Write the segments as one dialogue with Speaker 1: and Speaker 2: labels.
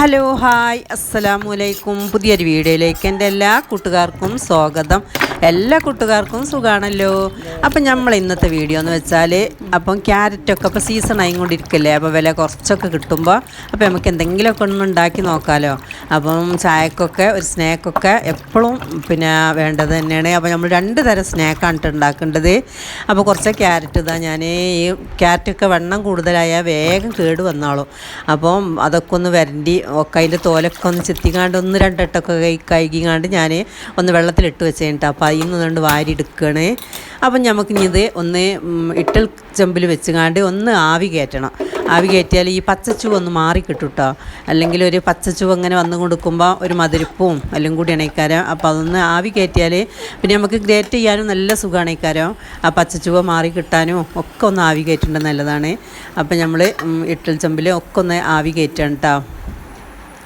Speaker 1: Hello hi അസ്സലാമു അലൈക്കും പുതിയൊരു വീഡിയോയിലേക്ക് എന്റെ എല്ലാ കൂട്ടുകാർക്കും സ്വാഗതം. എല്ലാ കൂട്ടുകാർക്കും സുഖമാണല്ലോ അപ്പം നമ്മൾ ഇന്നത്തെ വീഡിയോ എന്ന് വെച്ചാൽ അപ്പം ക്യാരറ്റൊക്കെ അപ്പോൾ സീസൺ ആയിക്കൊണ്ടിരിക്കല്ലേ? അപ്പോൾ വില കുറച്ചൊക്കെ കിട്ടുമ്പോൾ അപ്പോൾ നമുക്ക് എന്തെങ്കിലുമൊക്കെ ഒന്ന് ഉണ്ടാക്കി നോക്കാമല്ലോ അപ്പം ചായക്കൊക്കെ ഒരു സ്നാക്കൊക്കെ എപ്പോഴും പിന്നെ വേണ്ടത് തന്നെയാണ്. അപ്പോൾ നമ്മൾ രണ്ട് തരം സ്നാക്കാണ് ഉണ്ടാക്കേണ്ടത്. അപ്പോൾ കുറച്ച് ക്യാരറ്റ് ഇതാ ഞാൻ ഈ ക്യാരറ്റൊക്കെ വെണ്ണം കൂടുതലായാൽ വേഗം കേട് വന്നാളും. അപ്പം അതൊക്കെ ഒന്ന് വരണ്ടി ഒക്കെ അതിന്റെ തോലൊക്കെ ഒന്ന് ചെത്തിക്കാണ്ട് ഒന്ന് രണ്ടെട്ടൊക്കെ കൈ കഴുകിക്കാണ്ട് ഞാൻ ഒന്ന് വെള്ളത്തിലിട്ട് വെച്ചിട്ട്. അപ്പോൾ അതിൽ നിന്ന് കൊണ്ട് വാരി എടുക്കണേ അപ്പം നമുക്കിനി ഇത് ഒന്ന് ഇട്ടൽ ചെമ്പിൽ വെച്ചുകാണ്ട് ഒന്ന് ആവി കയറ്റണം. ആവി കയറ്റിയാൽ ഈ പച്ചച്ചുവ ഒന്ന് മാറി കിട്ടും കേട്ടോ അല്ലെങ്കിൽ ഒരു പച്ചച്ചുവ അങ്ങനെ വന്നു കൊടുക്കുമ്പോൾ ഒരു മതിരിപ്പും എല്ലാം കൂടി ഇണയിക്കാരം അപ്പോൾ അതൊന്ന് ആവി കയറ്റിയാൽ പിന്നെ നമുക്ക് ഗ്രേറ്റ് ചെയ്യാനും നല്ല സുഖമാണ് ഇക്കാരം ആ പച്ചച്ചുവ മാറി കിട്ടാനും ഒക്കെ ഒന്ന് ആവി കയറ്റേണ്ടത് നല്ലതാണ്. അപ്പം നമ്മൾ ഇട്ടൽ ചെമ്പിൽ ഒക്കെ ഒന്ന് ആവി കയറ്റണം കേട്ടോ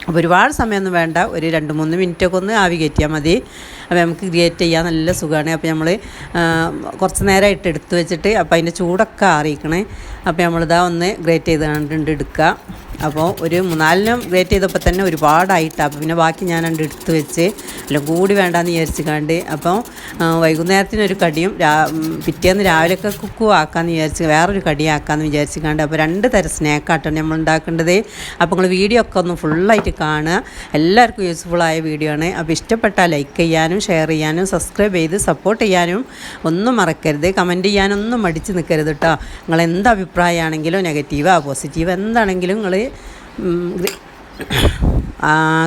Speaker 1: അപ്പോൾ ഒരുപാട് സമയമൊന്നും വേണ്ട. ഒരു രണ്ട് മൂന്ന് മിനിറ്റൊക്കെ ഒന്ന് ആവി കയറ്റിയാൽ മതി. അപ്പോൾ നമുക്ക് ഗ്രേറ്റ് ചെയ്യാൻ നല്ല സുഖമാണ് അപ്പോൾ നമ്മൾ കുറച്ച് നേരമായിട്ട് എടുത്ത് വെച്ചിട്ട് അപ്പോൾ അതിന്റെ ചൂടൊക്കെ ആറിയിക്കണേ. അപ്പോൾ നമ്മളിതാ ഒന്ന് ഗ്രേറ്റ് ചെയ്ത് കണ്ടിട്ട് എടുക്കുക അപ്പോൾ ഒരു മൂന്നാലിനും വെയിറ്റ് ചെയ്തപ്പോൾ തന്നെ ഒരുപാടായിട്ടാണ് അപ്പോൾ പിന്നെ ബാക്കി ഞാൻ രണ്ട് എടുത്ത് വെച്ച് അല്ല കൂടി വേണ്ടാന്ന് വിചാരിച്ച് കണ്ട് അപ്പോൾ ആ, വൈകുന്നേരത്തിനൊരു കടിയും രാ പിറ്റേന്ന് രാവിലെയൊക്കെ കുക്കു ആക്കാമെന്ന് വിചാരിച്ച് വേറൊരു കടി ആക്കാമെന്ന് വിചാരിച്ച് കണ്ട് അപ്പോൾ രണ്ട് തരം സ്നാക്കായിട്ടാണ് നമ്മൾ ഉണ്ടാക്കേണ്ടത് അപ്പോൾ നിങ്ങൾ വീഡിയോ ഒക്കെ ഒന്ന് ഫുള്ളായിട്ട് കാണുക. എല്ലാവർക്കും യൂസ്ഫുള്ളായ വീഡിയോ ആണ്. അപ്പോൾ ഇഷ്ടപ്പെട്ടാൽ ലൈക്ക് ചെയ്യാനും ഷെയർ ചെയ്യാനും സബ്സ്ക്രൈബ് ചെയ്ത് സപ്പോർട്ട് ചെയ്യാനും ഒന്നും മറക്കരുത്. കമന്റ് ചെയ്യാനൊന്നും മടിച്ച് നിൽക്കരുത് കേട്ടോ. നിങ്ങൾ എന്ത് അഭിപ്രായമാണെങ്കിലും നെഗറ്റീവ് പോസിറ്റീവ് എന്താണെങ്കിലും നിങ്ങൾ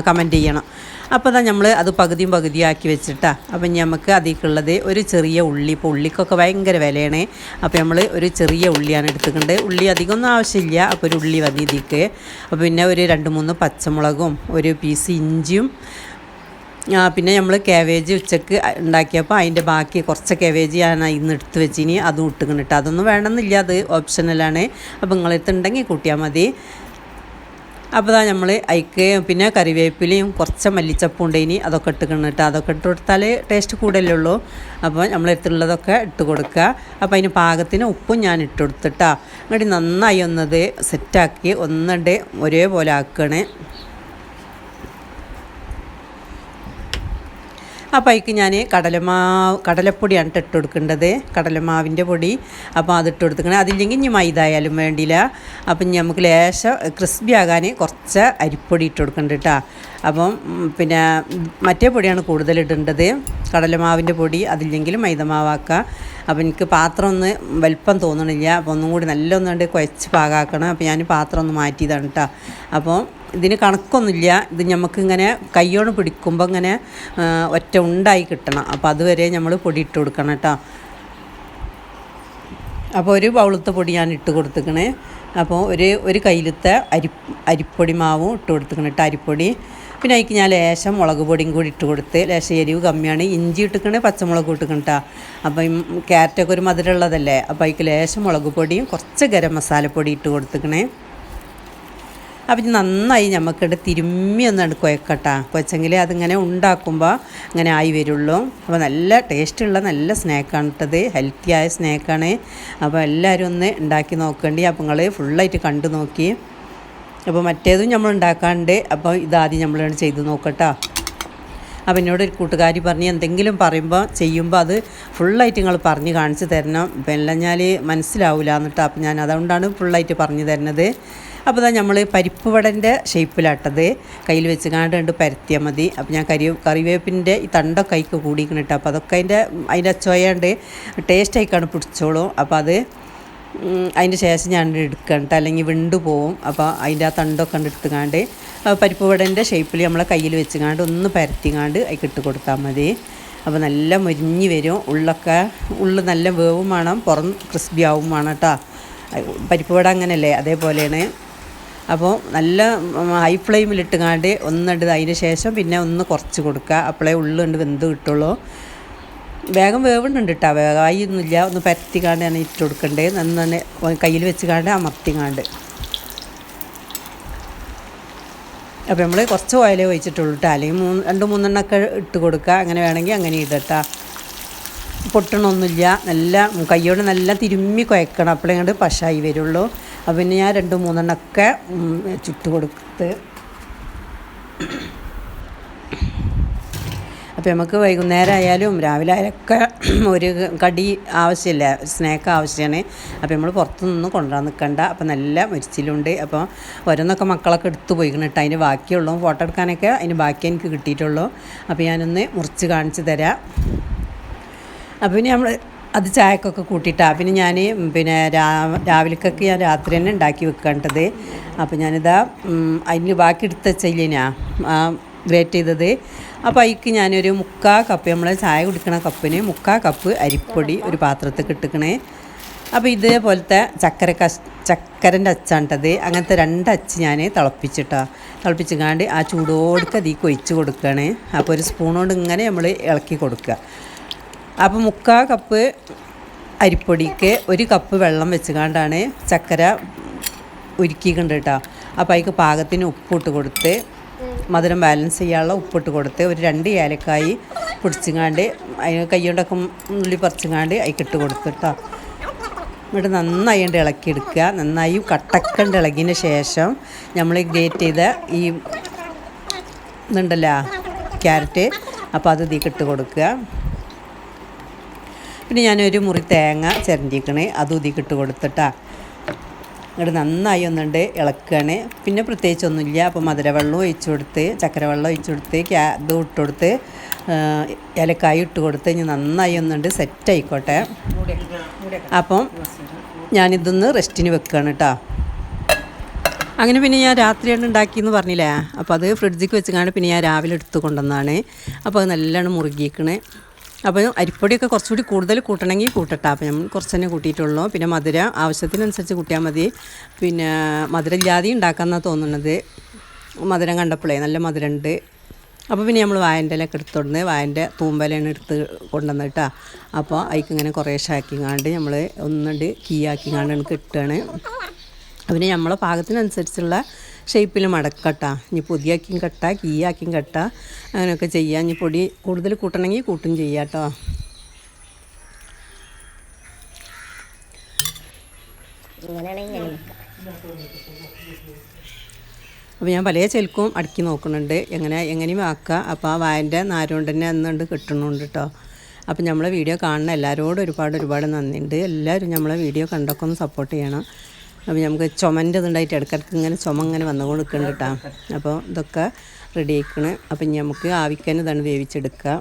Speaker 1: കമന്റ് ചെയ്യണം. അപ്പോൾ തന്നെ നമ്മൾ അത് പകുതിയും പകുതിയാക്കി വെച്ചിട്ടാ. അപ്പം നമുക്ക് അതിലേക്കുള്ളത് ഒരു ചെറിയ ഉള്ളി. ഇപ്പോൾ ഉള്ളിക്കൊക്കെ ഭയങ്കര വിലയാണ്. അപ്പോൾ നമ്മൾ ഒരു ചെറിയ ഉള്ളിയാണ് എടുത്തിട്ടുണ്ട് ഉള്ളി അധികമൊന്നും ആവശ്യമില്ല. അപ്പോൾ ഒരു ഉള്ളി മതി ഇതിക്ക്. അപ്പോൾ പിന്നെ ഒരു രണ്ട് മൂന്ന് പച്ചമുളകും ഒരു പീസ് ഇഞ്ചിയും പിന്നെ നമ്മൾ കാവേജ് ഉച്ചയ്ക്ക് ഉണ്ടാക്കിയപ്പോൾ അതിന്റെ ബാക്കി കുറച്ച് കാവേജ് ഞാൻ ഇന്ന് എടുത്ത് വെച്ചിനി. അതും ഇട്ടുകൊണ്ടിട്ട് അതൊന്നും വേണമെന്നില്ല. അത് ഓപ്ഷനലാണ് അപ്പോൾ നിങ്ങളെടുത്തുണ്ടെങ്കിൽ കൂട്ടിയാൽ മതി. അപ്പോൾ ഇതാ നമ്മൾ അയക്ക് പിന്നെ കറിവേപ്പിലയും കുറച്ച് മല്ലിച്ചപ്പും അതൊക്കെ ഇട്ടുക്കണം കേട്ടോ. അതൊക്കെ ഇട്ട് കൊടുത്താൽ ടേസ്റ്റ് കൂടുതലേ ഉള്ളൂ. അപ്പോൾ നമ്മളെടുത്തുള്ളതൊക്കെ ഇട്ട് കൊടുക്കുക. അപ്പോൾ അതിന് പാകത്തിന് ഉപ്പും ഞാൻ ഇട്ട് കൊടുത്തിട്ടാ എന്നിട്ട് നന്നായി ഒന്നത് സെറ്റാക്കി ഒന്നിട്ട് ഒരേപോലെ ആക്കണേ അപ്പോൾ അതിക്ക് ഞാൻ കടലമാവ് കടലപ്പൊടിയാണ് ട്ടോ ഇട്ട് കൊടുക്കേണ്ടത് കടലമാവിന്റെ പൊടി. അപ്പോൾ അത് ഇട്ട് അതില്ലെങ്കിൽ ഇനി മൈദ ആയാലും വേണ്ടിയില്ല. അപ്പം നമുക്ക് ലേശം ക്രിസ്പി ആകാൻ കുറച്ച് അരിപ്പൊടി ഇട്ട് കൊടുക്കേണ്ടത് കേട്ടോ. അപ്പം പിന്നെ മറ്റേ പൊടിയാണ് കൂടുതൽ ഇടേണ്ടത്. കടലമാവിന്റെ പൊടി അതില്ലെങ്കിൽ മൈദമാവാക്കുക. അപ്പം എനിക്ക് പാത്രം ഒന്ന് വലിപ്പം തോന്നണില്ല. അപ്പോൾ ഒന്നും കൂടി നല്ലൊന്നുകൊണ്ട് കുഴച്ച് പാകാക്കണം. അപ്പോൾ ഞാൻ പാത്രം ഒന്ന് മാറ്റിയതാണ് കേട്ടോ. അപ്പോൾ ഇതിന് കണക്കൊന്നുമില്ല. ഇത് നമുക്ക് ഇങ്ങനെ പിടിക്കുമ്പോൾ ഇങ്ങനെ ഒറ്റ ഉണ്ടായി കിട്ടണം. അപ്പോൾ അതുവരെ നമ്മൾ പൊടി ഇട്ട് കൊടുക്കണം കേട്ടോ. അപ്പോൾ ഒരു ബൗളത്തെ പൊടി ഞാൻ ഇട്ട് കൊടുത്തിക്കണേ. അപ്പോൾ ഒരു ഒരു കയ്യിലത്തെ അരി അരിപ്പൊടി മാവും ഇട്ട് കൊടുത്തിക്കണം കേട്ടോ അരിപ്പൊടി. പിന്നെ അതിക്ക് ഞാൻ ലേശം മുളക് പൊടിയും കൂടി ഇട്ട് കൊടുത്ത് ലേശം എരിവ് കമ്മിയാണ്. ഇഞ്ചി ഇട്ടിക്കണേ പച്ചമുളക് ഇട്ടിക്കണം കേട്ടോ. അപ്പോൾ ഈ ക്യാരറ്റൊക്കെ ഒരു മധുരമുള്ളതല്ലേ? അപ്പോൾ അതിക്ക് ലേശം മുളക് പൊടിയും കുറച്ച് ഗരം മസാലപ്പൊടി ഇട്ട് കൊടുത്തിക്കണേ. അപ്പം നന്നായി നമുക്കിട്ട് തിരുമ്മി ഒന്ന് കുഴക്കട്ടാ. കുഴച്ചെങ്കിൽ അതിങ്ങനെ ഉണ്ടാക്കുമ്പോൾ അങ്ങനെ ആയി വരുള്ളൂ. അപ്പോൾ നല്ല ടേസ്റ്റുള്ള നല്ല സ്നാക്കാണ് ഇട്ടത് ഹെൽത്തിയായ സ്നാക്കാണ്. അപ്പോൾ എല്ലാവരും ഒന്ന് ഉണ്ടാക്കി നോക്കേണ്ടി. അപ്പോൾ നിങ്ങൾ ഫുള്ളായിട്ട് കണ്ടു നോക്കി. അപ്പോൾ മറ്റേതും നമ്മൾ ഉണ്ടാക്കാണ്ട്. അപ്പോൾ ഇതാദ്യം നമ്മൾ ചെയ്ത് നോക്കട്ടോ. അപ്പം എന്നോട് ഒരു കൂട്ടുകാരി പറഞ്ഞ് എന്തെങ്കിലും പറയുമ്പോൾ ചെയ്യുമ്പോൾ അത് ഫുള്ളായിട്ട് നിങ്ങൾ പറഞ്ഞ് കാണിച്ച് തരണം. ഇപ്പം എല്ലാം ഞാൻ മനസ്സിലാവില്ല എന്നിട്ട് അപ്പം ഞാൻ അതുകൊണ്ടാണ് ഫുള്ളായിട്ട് പറഞ്ഞു തരുന്നത്. അപ്പോൾ ഇതാ നമ്മൾ പരിപ്പ് വടന്റെ ഷേപ്പിലാട്ടത്. കയ്യിൽ വെച്ച് കാണ്ട് കണ്ട് പരത്തിയാൽ മതി. അപ്പോൾ ഞാൻ കരി കറിവേപ്പിന്റെ ഈ തണ്ടൊക്കെ കൈക്ക് കൂടിയിരിക്കണം കേട്ടോ അപ്പോൾ അതൊക്കെ അതിന്റെ അതിന്റെ അച്ചോയാണ്ട് ടേസ്റ്റ് ആയിക്കാണ് പിടിച്ചോളും. അപ്പോൾ അത് അതിന്റെ ശേഷം ഞാൻ എടുക്കണ്ട അല്ലെങ്കിൽ വിണ്ടു പോവും. അപ്പോൾ അതിന്റെ ആ തണ്ടൊക്കെ കണ്ട് എടുത്തുകാണ്ട് പരിപ്പ് വടന്റെ ഷേപ്പിൽ നമ്മളെ കയ്യിൽ വെച്ചുകാണ്ട് ഒന്ന് പരത്തിക്കാണ്ട് അതിൽ ഇട്ട് കൊടുത്താൽ മതി. അപ്പോൾ നല്ല മുരിഞ്ഞ് വരും. ഉള്ളൊക്കെ ഉള്ളു നല്ല വേവും വേണം. പുറം ക്രിസ്പി ആവും വേണം കേട്ടോ പരിപ്പ് വട അങ്ങനെയല്ലേ അതേപോലെയാണ്. അപ്പോൾ നല്ല ഹൈ ഫ്ലെയിമിലിട്ടുകാണ്ട് ഒന്നിട്ട് അതിന് ശേഷം പിന്നെ ഒന്ന് കുറച്ച് കൊടുക്കുക അപ്പോഴേ ഉള്ളുണ്ട് വെന്ത് കിട്ടുള്ളൂ. വേഗം വേവുന്നുണ്ട് കേട്ടോ വേഗമായി ഒന്നുമില്ല ഒന്ന് പരത്തിക്കാണ്ടാണ് ഇട്ട് കൊടുക്കേണ്ടത് തന്നെ കയ്യിൽ വെച്ച് കാണ്ട് അമർത്തി കാണ്ട് അപ്പോൾ നമ്മൾ കുറച്ച് ഓയിലേ ഒഴിച്ചിട്ടുള്ളൂ കേട്ടോ അല്ലെങ്കിൽ മൂന്ന് രണ്ട് മൂന്നെണ്ണമൊക്കെ ഇട്ട് കൊടുക്കുക അങ്ങനെ വേണമെങ്കിൽ അങ്ങനെ ഇടട്ടാ പൊട്ടണമൊന്നുമില്ല. നല്ല കൈയോട് നല്ല തിരുമ്മി കുഴക്കണം. അപ്പോഴേ ഇങ്ങോട്ട് പശായി വരുള്ളൂ. അപ്പോൾ പിന്നെ ഞാൻ രണ്ട് മൂന്നെണ്ണമൊക്കെ ചുട്ട് കൊടുത്ത്. അപ്പോൾ നമുക്ക് വൈകുന്നേരം ആയാലും രാവിലെ ആയാലൊക്കെ ഒരു കടി ആവശ്യമില്ല. സ്നാക്ക് ആവശ്യമാണ് അപ്പോൾ നമ്മൾ പുറത്തുനിന്ന് കൊണ്ടുവരാൻ നിൽക്കണ്ട അപ്പോൾ നല്ല മരിച്ചിലുണ്ട്. അപ്പോൾ ഓരോന്നൊക്കെ മക്കളൊക്കെ എടുത്തു പോയിക്കണം കേട്ടോ അതിന് ബാക്കിയുള്ളൂ ഫോട്ടോ എടുക്കാനൊക്കെ അതിന് ബാക്കി എനിക്ക് കിട്ടിയിട്ടുള്ളൂ. അപ്പോൾ ഞാനൊന്ന് മുറിച്ച് കാണിച്ച് തരാം. അപ്പോൾ പിന്നെ നമ്മൾ അത് ചായക്കൊക്കെ കൂട്ടിയിട്ടാണ് പിന്നെ ഞാൻ പിന്നെ രാവിലേക്കൊക്കെ ഞാൻ രാത്രി തന്നെ ഉണ്ടാക്കി വെക്കേണ്ടത്. അപ്പോൾ ഞാനിതാ അതിന് ബാക്കി എടുത്ത് വെച്ചില്ലേനാ ഗ്രേറ്റ് ചെയ്തത്. അപ്പോൾ അതിക്ക് ഞാനൊരു മുക്കാ കപ്പ് നമ്മൾ ചായ കുടിക്കണ കപ്പിന് മുക്കാ കപ്പ് അരിപ്പൊടി ഒരു പാത്രത്തിൽ കിട്ടുക്കണേ അപ്പോൾ ഇതേപോലത്തെ ചക്കര കഷ് ചക്കരന്റെ അച്ചാണ്ടത് അങ്ങനത്തെ രണ്ട് അച്ച് ഞാൻ തിളപ്പിച്ചിട്ടോ തിളപ്പിച്ചിങ്ങാണ്ട് ആ ചൂടോടുക്ക് അതിൽ കൊഴിച്ച് കൊടുക്കുകയാണ് അപ്പോൾ ഒരു സ്പൂൺ ഇങ്ങനെ നമ്മൾ ഇളക്കി കൊടുക്കുക അപ്പോൾ മുക്കാ കപ്പ് അരിപ്പൊടിക്ക് ഒരു കപ്പ് വെള്ളം വെച്ചുകൊണ്ടാണ് ചക്കര ഉരുക്കിയിട്ടുണ്ട് കേട്ടോ. അപ്പോൾ അതിക്ക് പാകത്തിന് ഉപ്പിട്ട് കൊടുത്ത് മധുരം ബാലൻസ് ചെയ്യാനുള്ള ഉപ്പിട്ട് കൊടുത്ത് ഒരു രണ്ട് ഏലക്കായി പൊടിച്ചുങ്ങാണ്ട് അതിന് കൈകൊണ്ടൊക്കെ ഉള്ളി പറിച്ചുങ്ങാണ്ട് അതിക്ക് ഇട്ട് കൊടുത്തിട്ടോ എന്നിട്ട് നന്നായി ഇളക്കി ഇളക്കിയെടുക്കുക. നന്നായി കട്ടക്കണ്ട് ഇളകിയതിന് ശേഷം നമ്മൾ ഗ്രേറ്റ് ചെയ്ത ഈ ഇതുണ്ടല്ലോ ക്യാരറ്റ് അപ്പോൾ അത് ഇതിൽ ഇട്ട് കൊടുക്കുക. പിന്നെ ഞാനൊരു മുറി തേങ്ങ ചിരണ്ടിക്കണേ. അത് ഉതിക്കിട്ട് കൊടുത്തിട്ടാ. എന്നിട്ട് നന്നായി ഒന്നുണ്ട് ഇളക്കുകയാണ് പിന്നെ പ്രത്യേകിച്ചൊന്നുമില്ല. അപ്പോൾ മധുരവെള്ളം ഒഴിച്ചു കൊടുത്ത് ചക്കരവെള്ളം ഒഴിച്ചു കൊടുത്ത് ക്യാ ഇത് ഇട്ട് കൊടുത്ത് ഇലക്കായി ഇട്ട് കൊടുത്ത് ഇനി നന്നായി ഒന്നുണ്ട് സെറ്റ് ആയിക്കോട്ടെ. അപ്പം ഞാനിതൊന്ന് റെസ്റ്റിന് വെക്കുകയാണ് കേട്ടോ അങ്ങനെ പിന്നെ ഞാൻ രാത്രിയാണ് ഉണ്ടാക്കിയെന്ന് പറഞ്ഞില്ലേ? അപ്പോൾ അത് ഫ്രിഡ്ജിക്ക് വെച്ചാണ് പിന്നെ ഞാൻ രാവിലെ എടുത്ത് കൊണ്ടുവന്നാണ്. അപ്പോൾ അത് നല്ലോണം മുറുകിക്കണേ. അപ്പോൾ അരിപ്പൊടിയൊക്കെ കുറച്ചുകൂടി കൂടുതൽ കൂട്ടണമെങ്കിൽ കൂട്ടട്ടെ. അപ്പോൾ നമ്മൾ കുറച്ച് തന്നെ കൂട്ടിയിട്ടുള്ളൂ. പിന്നെ മധുര ആവശ്യത്തിനനുസരിച്ച് കൂട്ടിയാൽ മതി. പിന്നെ മധുരം ജാതി ഉണ്ടാക്കാമെന്നാണ് തോന്നുന്നത്. മധുരം കണ്ടപ്പോഴേ നല്ല മധുരമുണ്ട്. അപ്പോൾ പിന്നെ നമ്മൾ വായന്റെ ഇലൊക്കെ എടുത്തോണ്ട് വായന്റെ തൂമ്പലാണ് എടുത്ത് കൊണ്ടുവന്നിട്ടാ അപ്പോൾ അതിക്ക് ഇങ്ങനെ കുറേശ്ശെ ആക്കിങ്ങാണ്ട് നമ്മൾ ഒന്നുണ്ട് കീ ആക്കിങ്ങാണ്ട് എനിക്ക് കിട്ടുകയാണ് പിന്നെ നമ്മളെ പാകത്തിനനുസരിച്ചുള്ള ഷേപ്പിൽ മടക്കട്ട ഇനി പുതിയാക്കിയും കട്ട കീയാക്കിയും കട്ട. അങ്ങനെയൊക്കെ ചെയ്യാം. ഇനി പൊടി കൂടുതൽ കൂട്ടണമെങ്കിൽ കൂട്ടും ചെയ്യാം കേട്ടോ അപ്പോൾ ഞാൻ പല ചെൽക്കും അടുക്കി നോക്കുന്നുണ്ട്. എങ്ങനെ എങ്ങനെയും ആക്കുക അപ്പോൾ ആ വായന്റെ നാരുകൊണ്ട് തന്നെ അന്നുണ്ട് കിട്ടണുണ്ട് കേട്ടോ അപ്പോൾ നമ്മളെ വീഡിയോ കാണുന്ന എല്ലാവരോടും ഒരുപാട് ഒരുപാട് നന്ദിയുണ്ട്. എല്ലാവരും നമ്മളെ വീഡിയോ കണ്ടൊക്കെ ഒന്ന് സപ്പോർട്ട് ചെയ്യണം. അപ്പോൾ നമുക്ക് ചുമന്റെ ഇതുണ്ടായിട്ട് ഇടയ്ക്കിടയ്ക്ക് ഇങ്ങനെ ചുമ ഇങ്ങനെ വന്നുകൊണ്ട് കൊടുക്കുന്നുണ്ട് കേട്ടോ. അപ്പോൾ ഇതൊക്കെ റെഡി ആയിക്കണ് അപ്പം നമുക്ക് ആവിക്കാൻ ഇതാണ് വേവിച്ചെടുക്കുക.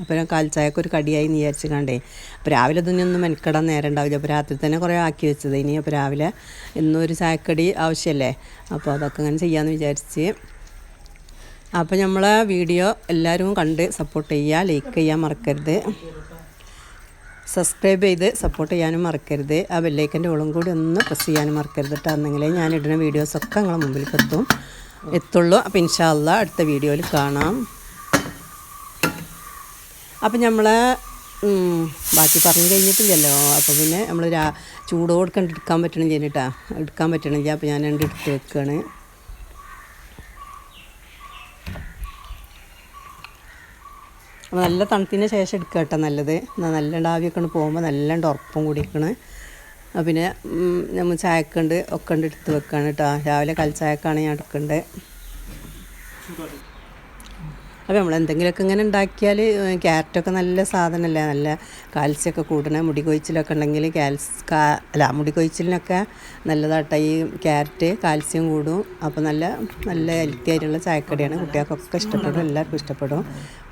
Speaker 1: അപ്പോൾ ഞാൻ കാൽച്ചായക്ക് ഒരു കടിയായി എന്ന് വിചാരിച്ച് കണ്ടേ അപ്പോൾ രാവിലെ ഇതൊന്നും മെനക്കെടാൻ നേരം ഉണ്ടാവില്ല. അപ്പോൾ രാത്രി തന്നെ കുറേ ആക്കി വെച്ചത് ഇനി. അപ്പോൾ രാവിലെ എന്നും ഒരു ചായക്കടി ആവശ്യമല്ലേ അപ്പോൾ അതൊക്കെ അങ്ങനെ ചെയ്യാമെന്ന് വിചാരിച്ച്. അപ്പോൾ നമ്മളെ വീഡിയോ എല്ലാവരും കണ്ട് സപ്പോർട്ട് ചെയ്യുക ലൈക്ക് ചെയ്യാൻ മറക്കരുത്. സബ്സ്ക്രൈബ് ചെയ്ത് സപ്പോർട്ട് ചെയ്യാനും മറക്കരുത്. ആ ബെല്ലൈക്കന്റെ ഓളും കൂടി ഒന്ന് പ്രസ് ചെയ്യാനും മറക്കരുത് കേട്ടോ എന്നെങ്കിലേ ഞാൻ ഇടുന്ന വീഡിയോസൊക്കെ നിങ്ങളെ മുമ്പിൽ എത്തും. എത്തുള്ളൂ. അപ്പോൾ ഇൻഷാല്ല അടുത്ത വീഡിയോയിൽ കാണാം. അപ്പം നമ്മൾ ബാക്കി പറഞ്ഞു കഴിഞ്ഞിട്ടില്ലല്ലോ. അപ്പോൾ പിന്നെ നമ്മൾ രാ ചൂടോട് കണ്ട് എടുക്കാൻ പറ്റണം ചെയ്യണിട്ടാ എടുക്കാൻ പറ്റണില്ല. അപ്പോൾ ഞാൻ രണ്ട് എടുത്ത് വെക്കുകയാണ് അപ്പോൾ നല്ല തണുത്തിന് ശേഷം എടുക്കുക കേട്ടോ നല്ലത്. എന്നാൽ നല്ല ആവിയൊക്കെ ഉണ്ട് പോകുമ്പോൾ നല്ല ഉറപ്പും അപ്പോൾ പിന്നെ നമ്മൾ ചായക്കുണ്ട് ഒക്കെ ഉണ്ട് എടുത്ത് വെക്കുകയാണ് കേട്ടോ. രാവിലെ കൽച്ചായക്കാണ് ഞാൻ എടുക്കേണ്ടത് അപ്പോൾ നമ്മൾ എന്തെങ്കിലുമൊക്കെ ഇങ്ങനെ ഉണ്ടാക്കിയാൽ ക്യാരറ്റൊക്കെ നല്ല സാധനമല്ലേ നല്ല കാൽസ്യമൊക്കെ കൂടണേ മുടി കൊഴിച്ചിലൊക്കെ ഉണ്ടെങ്കിൽ കാൽസ് കാ അല്ല മുടി കൊഴിച്ചിലിനൊക്കെ നല്ലതാട്ട. ഈ ക്യാരറ്റ് കാൽസ്യം കൂടും. അപ്പോൾ നല്ല നല്ല ഹെൽത്തി ആയിട്ടുള്ള ചായക്കടിയാണ്. കുട്ടികൾക്കൊക്കെ ഇഷ്ടപ്പെടും. എല്ലാവർക്കും ഇഷ്ടപ്പെടും.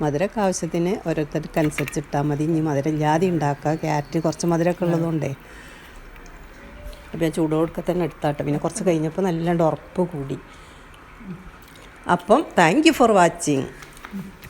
Speaker 1: മധുരമൊക്കെ ആവശ്യത്തിന് ഓരോരുത്തർക്ക് അനുസരിച്ച് ഇട്ടാൽ മതി. ഇനി മധുരം ഇല്ലാതെ ഉണ്ടാക്കുക. ക്യാരറ്റ് കുറച്ച് മധുരമൊക്കെ ഉള്ളതുകൊണ്ടേ. അപ്പോൾ ഞാൻ ചൂടോടൊക്കെ തന്നെ എടുത്താട്ടെ പിന്നെ കുറച്ച് കഴിഞ്ഞപ്പോൾ നല്ലോണ്ട് ഉറപ്പ് കൂടി. അപ്പം thank you for watching Mm-hmm.